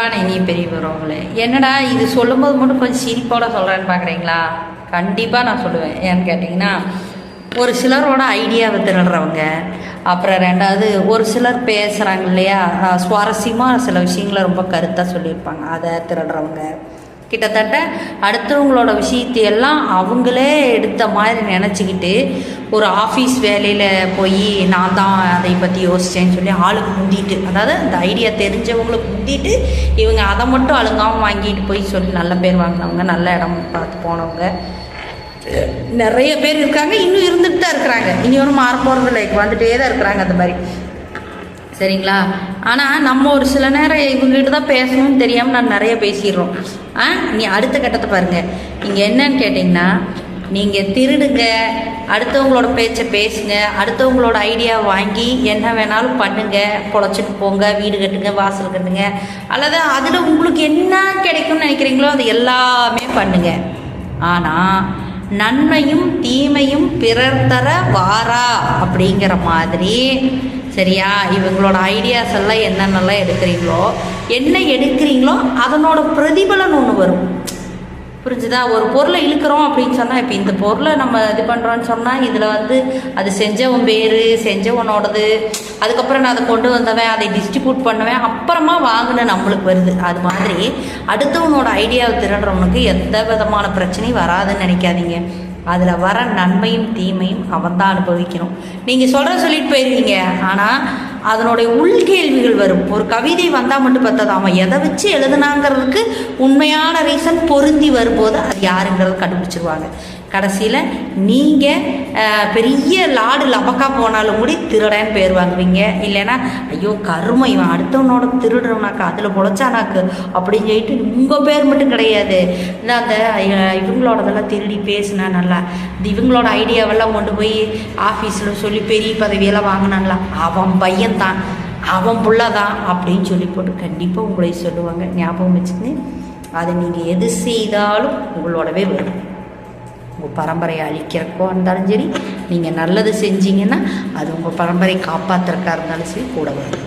அன்பான இனிய பெரியவரவங்களே என்னடா இது சொல்லும்போது மட்டும் கொஞ்சம் சிரிப்போட சொல்கிறேன்னு பார்க்குறீங்களா கண்டிப்பாக நான் சொல்லுவேன். ஏன்னு கேட்டிங்கன்னா ஒரு சிலரோட ஐடியாவை திருடுறவங்க அப்புறம் ரெண்டாவது ஒரு சிலர் பேசுகிறாங்க இல்லையா? சுவாரஸ்யமாக சில விஷயங்களை ரொம்ப கருத்தாக சொல்லியிருப்பாங்க. அதை திருடுறவங்க கிட்டத்தட்ட அடுத்தவங்களோட விஷயத்தையெல்லாம் அவங்களே எடுத்த மாதிரி நினச்சிக்கிட்டு ஒரு ஆஃபீஸ் வேலையில் போய் நான் தான் அதை பற்றி யோசித்தேன்னு சொல்லி ஆளுக்கு முந்திட்டு அதாவது இந்த ஐடியா தெரிஞ்சவங்களுக்கு முந்திட்டு இவங்க அதை மட்டும் அழுங்காமல் வாங்கிட்டு போய் சொல்லி நல்ல பேர் வாங்கினவங்க நல்ல இடம் பார்த்து போனவங்க. நிறைய பேர் இருக்காங்க இன்னும் இருந்துட்டு தான் இருக்கிறாங்க. இனி ஒன்றும் மாற போகிறதில்ல வந்துட்டே தான் இருக்கிறாங்க அந்த மாதிரி. சரிங்களா? ஆனால் நம்ம ஒரு சில நேரம் இவங்ககிட்ட தான் பேசணும்னு தெரியாமல் நான் நிறைய பேசிடுறோம். ஆ நீ அடுத்த கட்டத்தை பாருங்கள் நீங்கள் என்னன்னு கேட்டிங்கன்னா நீங்கள் திருடுங்க அடுத்தவங்களோட பேச்சை பேசுங்க அடுத்தவங்களோட ஐடியா வாங்கி என்ன வேணாலும் பண்ணுங்க பொழைச்சிட்டு போங்க வீடு கட்டுங்க வாசல் கட்டுங்க. அல்லது அதில் உங்களுக்கு என்ன கிடைக்கும்னு நினைக்கிறீங்களோ அது எல்லாமே பண்ணுங்க. ஆனால் நன்மையும் தீமையும் பிறர் தர வாரா அப்படிங்கிற மாதிரி. சரியா? இவங்களோட ஐடியாஸ் எல்லாம் என்னென்னலாம் எடுக்கிறீங்களோ என்ன எடுக்கிறீங்களோ அதனோட பிரதிபலன் ஒன்று வரும். புரிஞ்சுதா? ஒரு பொருளை இழுக்கிறோம் அப்படின்னு சொன்னால் இப்போ இந்த பொருளை நம்ம இது பண்ணுறோன்னு சொன்னால் இதில் வந்து அது செஞ்சவன் பேர் செஞ்சவனோடது. அதுக்கப்புறம் நான் அதை கொண்டு வந்தவன் அதை டிஸ்ட்ரிபியூட் பண்ணுவேன். அப்புறமா வாங்கின நம்மளுக்கு வருது. அது மாதிரி அடுத்தவனோட ஐடியாவை திருடுறவனுக்கு எந்த விதமான பிரச்சனையும் வராதுன்னு நினைக்காதீங்க. அதில் வர நன்மையும் தீமையும் அவன் தான் அனுபவிக்கணும். நீங்கள் சொல்கிற சொல்லிட்டு போயிருவீங்க ஆனால் அதனுடைய உள்கேள்விகள் வரும். ஒரு கவிதை வந்தால் மட்டும் பார்த்தது அவன் எதை வச்சு எழுதுனாங்கிறதுக்கு உண்மையான ரீசன் பொருந்தி வரும்போது அது யாருங்கிறத கண்டுபிடிச்சிருவாங்க. கடைசியில் நீங்கள் பெரிய லாடு லபக்கா போனாலும் கூட திருடன்னு பேர் வாங்குவீங்க. இல்லைன்னா ஐயோ கருமை இவன் அடுத்தவனோட திருடுறவனாக்கா அதில் பொழைச்சானாக்கு அப்படின்னு சொல்லிட்டு உங்கள் பேர் மட்டும் கிடையாது. இந்த அந்த இவங்களோடதெல்லாம் திருடி பேசினா நல்லா. இந்த இவங்களோட ஐடியாவெல்லாம் கொண்டு போய் ஆஃபீஸில் சொல்லி பெரிய பதவியெல்லாம் வாங்கினாங்களா? அவன் பையன்தான். அவன் புள்ள தான் அப்படின்னு சொல்லி போட்டு கண்டிப்பாக உங்களை சொல்லுவாங்க. ஞாபகம் வச்சுக்கின்னு அதை நீங்கள் எது செய்தாலும் உங்களோடவே வரும் உங்கள் பரம்பரையை அழிக்கிறக்கோ இருந்தாலும் சரி நீங்கள் நல்லது செஞ்சீங்கன்னா அது உங்கள் பரம்பரை காப்பாற்றுறக்கா இருந்தாலும் சரி கூட வரும்.